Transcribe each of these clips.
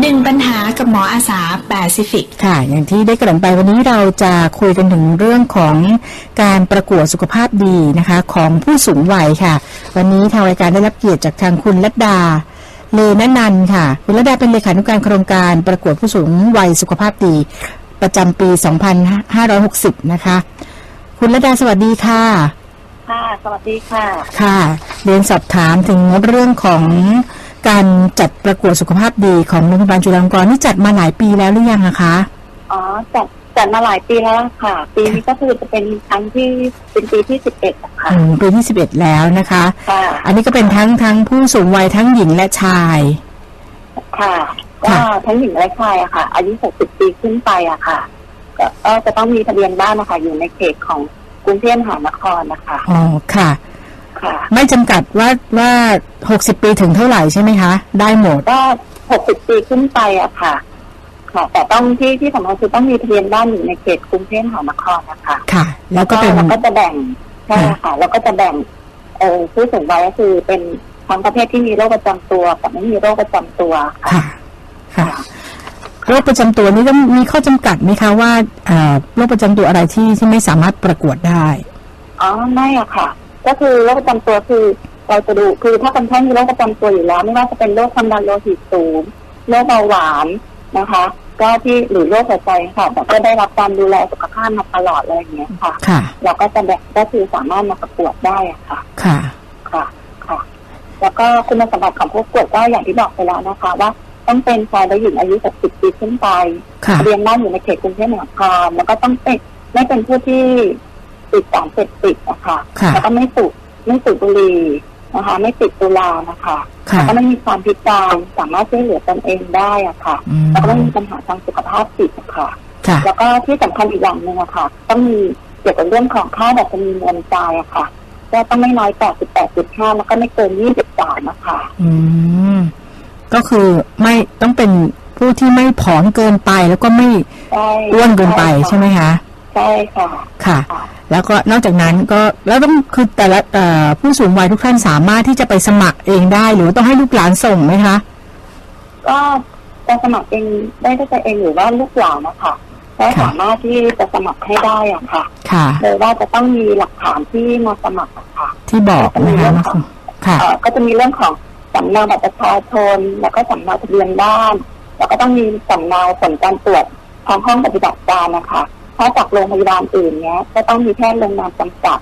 หนึ่งปัญหากับหมออาสาแปซิฟิกค่ะ อย่างที่ได้กล่าวไปวันนี้เราจะคุยกันถึงเรื่องของการประกวดสุขภาพดีนะคะ ของผู้สูงวัยค่ะ วันนี้ทางรายการได้รับเกียรติจากทางคุณลัดดาเลนนันท์ค่ะ คุณลัดดาเป็นเลขานุการโครงการประกวดผู้สูงวัยสุขภาพดี ประจำปี 2560 นะคะ คุณลัดดาสวัสดีค่ะค่ะ สวัสดีค่ะ ค่ะ เรียนสอบถามถึงเรื่องของ การจัดประกวดสุขภาพดีของโรงพยาบาลจุฬาลงกรณ์นี่จัดมาหลายปีแล้วหรือยังอะคะอ๋อจัดจัดมาหลายปีแล้วค่ะ ปีนี้ก็คือจะเป็นครั้งที่เป็นปีที่สิบเอ็ดค่ะอืมปีที่สิบเอ็ดแล้วนะคะค่ะอันนี้ก็เป็นทั้งทั้งผู้สูงวัยทั้งหญิงและชาย ค่ะก็ค่ะทั้งหญิงและชายอะค่ะ อายุหกสิบปีขึ้นไปอะค่ะก็ก็จะต้องมีทะเบียนบ้านนะคะอยู่ในเขตของกรุงเทพมหานครนะคะอ๋อค่ะค่ะ ไม่จำกัดว่าว่าหกสิบปีถึงเท่าไหร่ใช่ไหมคะ ได้หมดก็หกสิบปีขึ้นไปอะค่ะ ค่ะ แต่ต้องที่ที่สำคัญคือต้องมีทะเบียนบ้านอยู่ในเขตกรุงเทพมหานครนะคะ ค่ะ แล้วก็เป็นเราก็จะแบ่งใช่ค่ะแล้วก็จะแบ่งเอ่อผู้สูงวัยก็คือเป็นทั้งประเภทที่มีโรคประจำตัวกับไม่มีโรคประจำตัวค่ะค่ะ ค่ะโรคประจำตัวนี้ต้องมีข้อจำกัดไหมคะว่าเอ่อโรคประจำตัวอะไรที่ที่ไม่สามารถประกวดได้ อ๋อไม่อะค่ะ ก็คือโรคประจำตัวคือเราจะดูคือถ้าคนไข้มีโรคประจำตัวอยู่แล้วไม่ว่าจะเป็นโรคความดันโลหิตสูงโรคเบาหวานนะคะ ก็ที่หรือโรคหัวใจค่ะแต่ก็ได้รับการดูแลสุขภาพมาตลอดอะไรอย่างเงี้ยค่ะค่ะเราก็จะแบ่งก็คือสามารถมาประกวดได้อะค่ะ ค่ะค่ะค่ะ แล้วก็คุณสมบัติของผู้ประกวดก็อย่างที่บอกไปแล้วนะคะ ว่าต้องเป็นชายและหญิงอายุ60ปีขึ้นไปค่ะเรียนบ้านอยู่ในเขตกรุงเทพมหานครแล้วก็ต้องเป็นไม่เป็นผู้ที่ ติดสารเสพติดนะคะค่ะแล้วก็ไม่สูบไม่สูบบุหรี่นะคะ ไม่ติดตุลานะคะค่ะแล้วก็ไม่มีความพิการสามารถช่วยเหลือตนเองได้อะค่ะอืมแล้วก็ไม่มีปัญหาทางสุขภาพจิตอะค่ะค่ะแล้วก็ที่สำคัญอีกอย่างหนึ่งอะค่ะ ต้องมีเกี่ยวกับเรื่องของค่าดัชนีมวลกายอะค่ะก็ต้องไม่น้อยกว่า18.5แล้วก็ไม่เกิน23นะคะอืมก็คือไม่ต้องเป็นผู้ที่ไม่ผอมเกินไปแล้วก็ไม่ใช่อ้วนเกินไปใช่ไหมคะ ใช่ค่ะค่ะ ค่ะ แล้วก็นอกจากนั้นก็แล้วต้องคือแต่ละเอ่อผู้สูงวัยทุกท่านสามารถที่จะไปสมัครเองได้ หรือว่าต้องให้ลูกหลานส่งไหมคะ ก็จะสมัครเองได้ด้วยตัวเองหรือว่าลูกหลานนะคะก็ค่ะสามารถที่จะสมัครให้ได้อะค่ะ ค่ะโดยว่าจะต้องมีหลักฐานที่มาสมัครอะค่ะ ที่บอกนะคะว่าส่งค่ะเอ่อก็จะมีเรื่องของสำเนาบัตรประชาชน แล้วก็สำเนาทะเบียนบ้าน แล้วก็ต้องมีสำเนาผลการตรวจทางห้องปฏิบัติการนะคะ ถ้าจากโรงพยาบาลอื่นเนี้ยก็ต้องมีแพทย์ลงนามกำกับ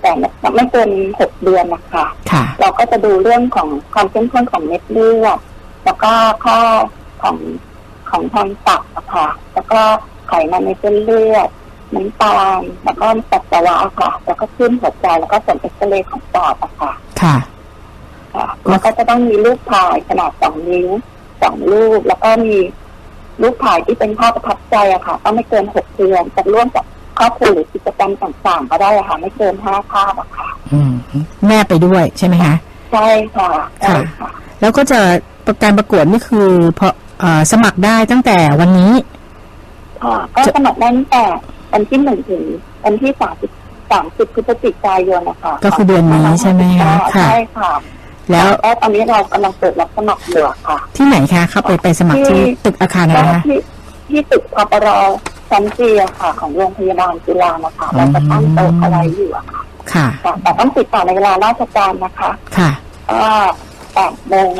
แต่ไม่เกินหกเดือนนะคะค่ะเราก็จะดูเรื่องของความเข้มข้นของเม็ดเลือดแล้วก็ค่าของของทางตับอะค่ะ แล้วก็ไขมันในเส้นเลือดน้ำตาลแล้วก็ปัสสาวะอะค่ะ แล้วก็ขึ้นหัวใจแล้วก็ผลเอ็กซเรย์ของปอดอะค่ะ ค่ะค่ะแล้วก็จะต้องมีรูปถ่ายขนาดสองนิ้วสองรูปแล้วก็มี รูปถ่ายที่เป็นภาพประทับใจอะค่ะต้องไม่เกินหกเดือนจะร่วมกับครอบครัวหรือกิจกรรมต่างๆ ก็ได้อะค่ะ ไม่เกินห้าภาพอะค่ะอืมแม่ไปด้วยใช่ไหมคะใช่ค่ะใช่ค่ะ แล้วก็จะประการประกวดนี่คือพอเอ่อสมัครได้ตั้งแต่วันนี้ค่ะก็สมัครได้ตั้งแต่วันที่หนึ่งถึงวันที่สามสิบสามสิบพฤศจิกายนนะคะก็คือเดือนนี้ใช่ไหมคะค่ะใช่ค่ะ แล้วแล้วตอนนี้เรากำลังเปิดรับสมัครอยู่อะค่ะ ที่ไหนคะเข้าไปไปสมัครที่ตึกอาคารอะไรก็คะที่ที่ตึกพปรชั้นจีอะค่ะ ของโรงพยาบาลจุฬานะคะเราจะตั้งโต๊ะเอาไว้อยู่อะค่ะค่ะค่ะแต่ต้องติดต่อในเวลาราชการนะคะ ค่ะก็แปดโมง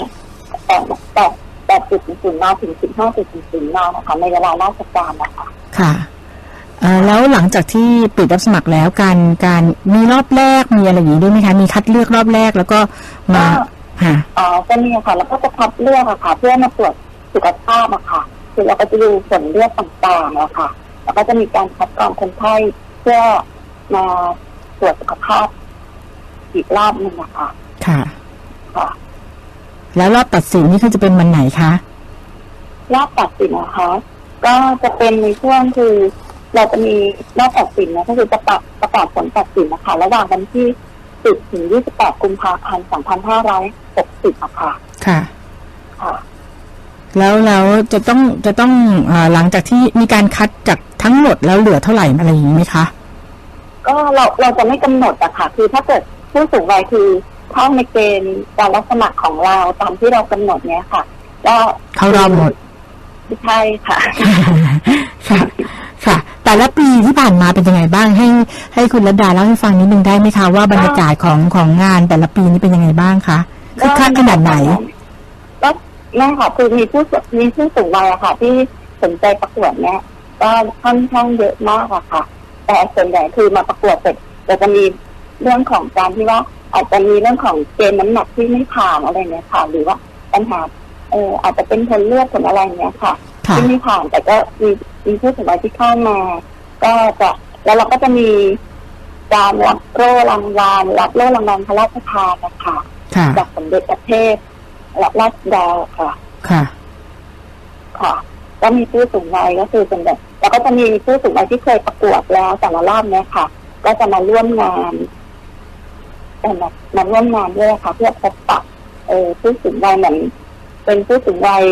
แปดแปดแปดจุดศูนย์นถึงสิบห้าจุดศูนย์นนะคะในเวลาราชการนะคะ ค่ะเอ่อ แล้วหลังจากที่ปิดรับสมัครแล้วการการมีรอบแรกมีอะไรอย่างนี้ด้วยไหมคะมีคัดเลือกรอบแรกแล้วก็มาค่ะอ๋อจะมีอะค่ะแล้วก็จะคัดเลือกอะค่ะ เพื่อมาตรวจสุขภาพอะค่ะ คือเราก็จะดูผลเลือดต่างๆอะค่ะ แล้วก็จะมีการคัดกรองคนไข้เพื่อมาตรวจสุขภาพอีกรอบหนึ่งอะค่ะ ค่ะค่ะ แล้วรอบตัดสินนี่คือจะเป็นวันไหนคะรอบตัดสินนะคะ ก็จะเป็นในช่วงคือ เราจะมีรอบตัดสินนะก็คือจะประประกาศผลตัดสินนะคะระหว่างวันที่ 10 ถึง 28 กุมภาพันธ์ 2560อะค่ะ ค่ะ ค่ะ แล้วแล้วจะต้องจะต้องอาหลังจากที่มีการคัดจากทั้งหมดแล้วเหลือเท่าไหร่อะไรอย่างนี้ไหมคะ ก็เราเราจะไม่กำหนดอะค่ะ คือถ้าเกิดผู้สูงวัยคือเข้าในเกณฑ์การรับสมัครของเราตามที่เรากำหนดเนี้ยค่ะ ก็เข้ารอบหมดใช่ค่ะ ค่ะ แต่ละปีที่ผ่านมาเป็นยังไงบ้าง ให้ให้คุณรัตดาเล่าให้ฟังนิดนึงได้ไหมคะว่าบรรยากาศของของงานแต่ละปีนี้เป็นยังไงบ้างคะคึกคักขนาดไหนก็แม่ค่ะคือมีผู้สูงมีผู้สูงวัยอะค่ะ ที่สนใจประกวดเนี้ยก็ค่อนข้างเยอะมากอะค่ะ แต่ส่วนใหญ่คือมาประกวดเสร็จแต่จะมีเรื่องของการที่ว่าอาจจะมีเรื่องของเกณฑ์น้ำหนักที่ไม่ผ่านอะไรเนี้ยค่ะ หรือว่าปัญหาเอออาจจะเป็นผลเลือดผลอะไรเนี้ยค่ะ ค่ะที่ไม่ผ่านแต่ก็มีมีผู้สูงวัยที่เข้ามา ก็จะแล้วเราก็จะมีการรับโล่รางวัลรับโล่รางวัลพระราชทานนะคะค่ะจากสมเด็จพระเทพและราชดาค่ะ ค่ะ ค่ะก็มีผู้สูงวัยก็คือเป็นแบบแล้วก็จะมีผู้สูงวัยที่เคยประกวดแล้วแต่ละรอบเนี้ยค่ะ ก็จะมาร่วมงานเอ่อมามาร่วมงานด้วยค่ะ เพื่อพบปะเออผู้สูงวัยเหมือนเป็นผู้สูงวัย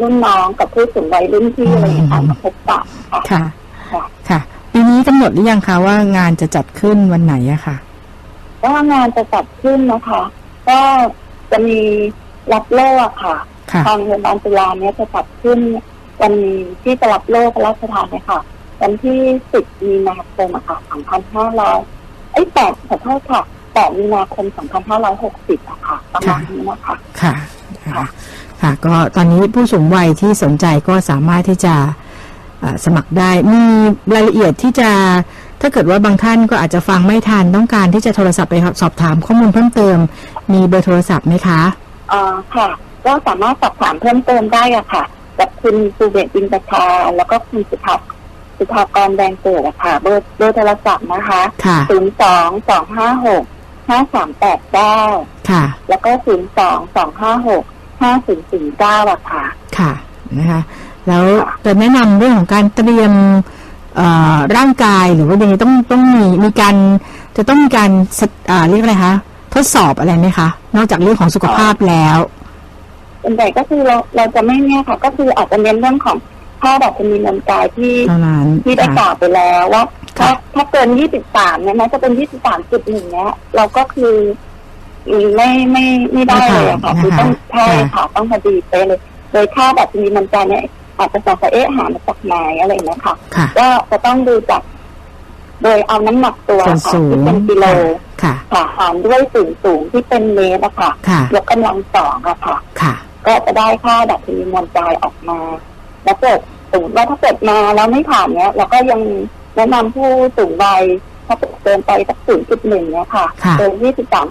รุ่นน้องกับผู้สูงวัยรุ่นพี่อะไรอย่างเงี้ยค่ะมาพบปะค่ะค่ะค่ะ ค่ะ ปีนี้กำหนดหรือยังคะว่างานจะจัดขึ้นวันไหนอะค่ะก็งานจะจัดขึ้นนะคะ ก็จะมีรับโล่อะค่ะค่ะทางโรงพยาบาลจุฬาเนี่ยจะจัดขึ้นวันที่จะรับโล่พระราชทานเนี่ยค่ะ วันที่ 10 มีนาคมอะค่ะ2,500เอ้ยแปดขอโทษค่ะ8มีนาคม 2,560อะค่ะ ประมาณนี้นะคะ ค่ะ ค่ะค่ะก็ตอนนี้ผู้สูงวัยที่สนใจก็สามารถที่จะเอ่อสมัครได้มีรายละเอียดที่จะถ้าเกิดว่าบางท่านก็อาจจะฟังไม่ทันต้องการที่จะโทรศัพท์ไปสอบถามข้อมูลเพิ่มเติม มีเบอร์โทรศัพท์ไหมคะอ่าค่ะ ก็สามารถสอบถามเพิ่มเติมได้อะค่ะกับคุณสุเวทอินทชาแล้วก็คุณสุภาสุภากรแดงเกิดอะค่ะ เบอร์เบอร์โทรศัพท์นะคะค่ะศูนย์สองสองห้าหกห้าสามแปดเก้าค่ะแล้วก็ศูนย์สองสองห้าหก ห้าศูนย์ศูนย์เก้าอะค่ะ ค่ะนะคะแล้วค่ะจะแนะนำเรื่องของการเตรียมเอ่อร่างกายหรือว่ายังไงต้องต้องมีมีการจะต้องมีการสะอ่าเรียกอะไรคะทดสอบอะไรไหมคะ นอกจากเรื่องของสุขภาพแล้วส่วนใหญ่ก็คือเราเราจะไม่เนี่ยค่ะ ก็คืออาจจะเน้นเรื่องของค่าดัชนีเงินกายที่เท่านั้นที่ได้กค่ะล่าวไปแล้วว่าค่ะถ้าถ้าเกินยี่สิบสามเนี่ยแม้จะเป็นยี่สิบสามจุดหนึ่งเนี้ยเราก็คืออืม ไม่ไม่ไม่ได้เลยอะค่ะไม่คือผ่านต้องนะคะใช่ค่ะค่ะต้องพอดีไปะเลยโดยค่าดัชนีเงินกายเนี่ยอาจจะสงสัยเอ๊ะหามาจากไหนอะไรอย่างเงี้ยค่ะค่ะก็จะต้องดูจากโดยเอาน้ำหนักตัวส่วนค่ะสูที่งเป็นกิโลค่ะค่ะหารด้วยสูงสูงที่เป็นเมตรอะค่ะค่ะยกกำลังสองอะค่ะค่ะ ก็จะได้ค่าดัชนีมวลกายออกมา แล้วเกิดสมมติว่าถ้าเกิดมาแล้วไม่ผ่านเนี้ยเราก็ยังแนะนำผู้สูงวัยถ้าเกิดเกินไปสักศูนย์จุดหนึ่งเนี้ยค่ะค่ะเกินยี่สิบสาม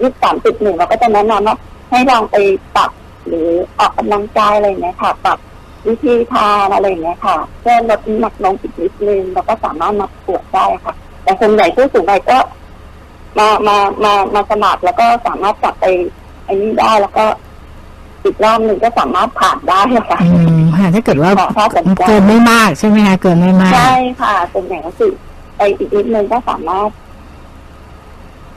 ยี่สิบสามจุดหนึ่งเราก็จะแนะนำว่าให้ลองไปปรับหรือออกกำลังกายอะไรเนี้ยค่ะปรับวิธีทานอะไรเนี้ยค่ะเพื่อลดน้ำหนักลงอีกนิดนึงเราก็สามารถมาตรวจได้ค่ะ แต่ส่วนใหญ่ผู้สูงวัยก็มามามามาสมัครแล้วก็สามารถกลับไปไอ้นี่ได้แล้วก็อีกรอบหนึ่งก็สามารถผ่านได้ค่ะอืมค่ะถ้าเกิดว่าค่ะถ้าสนใจเกินไม่มากใช่ไหมคะเกินไม่มากใช่ค่ะส่วนใหญ่ก็คือไปอีกนิดนึงก็สามารถ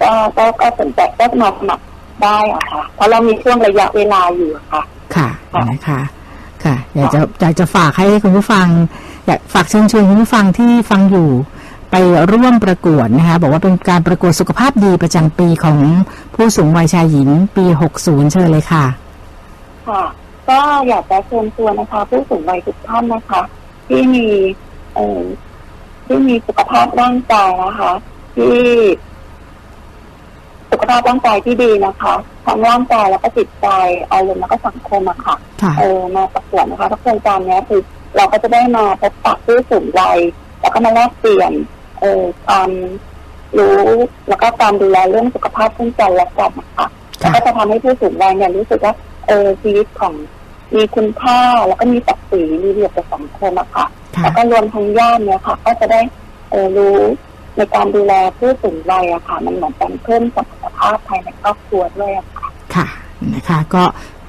ก็ก็ก็สนใจก็มาสมัครได้อะค่ะ เพราะเรามีช่วงระยะเวลาอยู่อะค่ะค่ะ ค่ะนะคะค่ะ อยากจะอยากจะฝากให้คุณผู้ฟัง อยากฝากเชิญชวนคุณผู้ฟังที่ฟังอยู่ไปร่วมประกวดนะคะ บอกว่าเป็นการประกวดสุขภาพดีประจำปีของผู้สูงวัยชายหญิงปี 60 เชิญเลยค่ะ ค่ะ ก็อยากจะเชิญชวนนะคะ ผู้สูงวัยทุกท่านนะคะ ที่มีเอ่อที่มีสุขภาพร่างกายนะคะ ที่สุข ภาพร่างกายที่ดีนะคะทั้งร่างกายแล้วก็จิตใจอารมณ์แล้วก็สังคมอะค่ะค่ะ เออมาประกวดนะคะทุกโครงการเนี้ยคือเราก็จะได้มาพบปะผู้สูงวัยแล้วก็มาแลกเปลี่ยน เออความรู้แล้วก็การดูแลเรื่องสุขภาพซึ่งกันและกันนะคะแล้วก็จะทำให้ผู้สูงวัยเนี่ยรู้สึกว่าเออชีวิตของมีคุณค่าแล้วก็มีศักดิ์ศรีมีเรียบกับสังคมอะค่ะ ค่ะ แล้วก็รวมทั้งญาติเนี่ยค่ะ ก็จะได้เออรู้ในการดูแลผู้สูงวัยอะค่ะ มันเหมือนการเพิ่มศักย ภาพภายในครอบครัวด้วยอะค่ะค่ะนะคะก็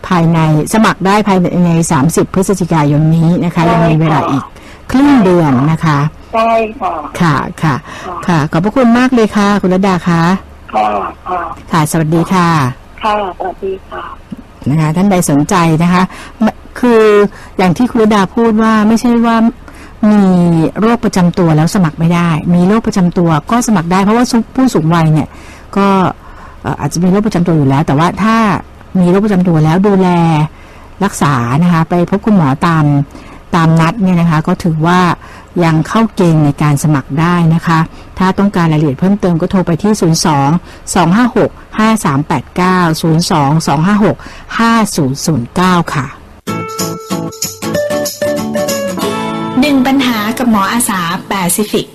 ภายในสมัครได้ภายใน 30 พฤศจิกายนนี้นะคะใช่ยังมีเวลาค่ะอีกครึ่งเดือนนะคะใช่ค่ะค่ะ ค่ะค่ะ ค่ะ ขอบพระคุณมากเลยค่ะ คุณรดาคะค่ะค่ะค่ะ สวัสดีค่ะ ค่ะ สวัสดีค่ะ นะคะ ท่านใดสนใจนะคะมคืออย่างที่คุณรดาพูดว่าไม่ใช่ว่ามีโรคประจำตัวแล้วสมัครไม่ได้ มีโรคประจำตัวก็สมัครได้เพราะว่าผู้สูงวัยเนี่ย ก็เอาจจะมีโรคประจำตัวอยู่แล้ว แต่ว่าถ้ามีโรคประจำตัวแล้วดูแลรักษานะคะไปพบคุณหมอตามตามนัดเนี่ยนะคะ ก็ถือว่ายังเข้าเกณฑ์ในการสมัครได้นะคะ ถ้าต้องการรายละเอียดเพิ่มเติมก็โทรไปที่ 02 256 5389 02 256 5009 ค่ะหนึ่งปัญหากับหมออาสาแปซิฟิก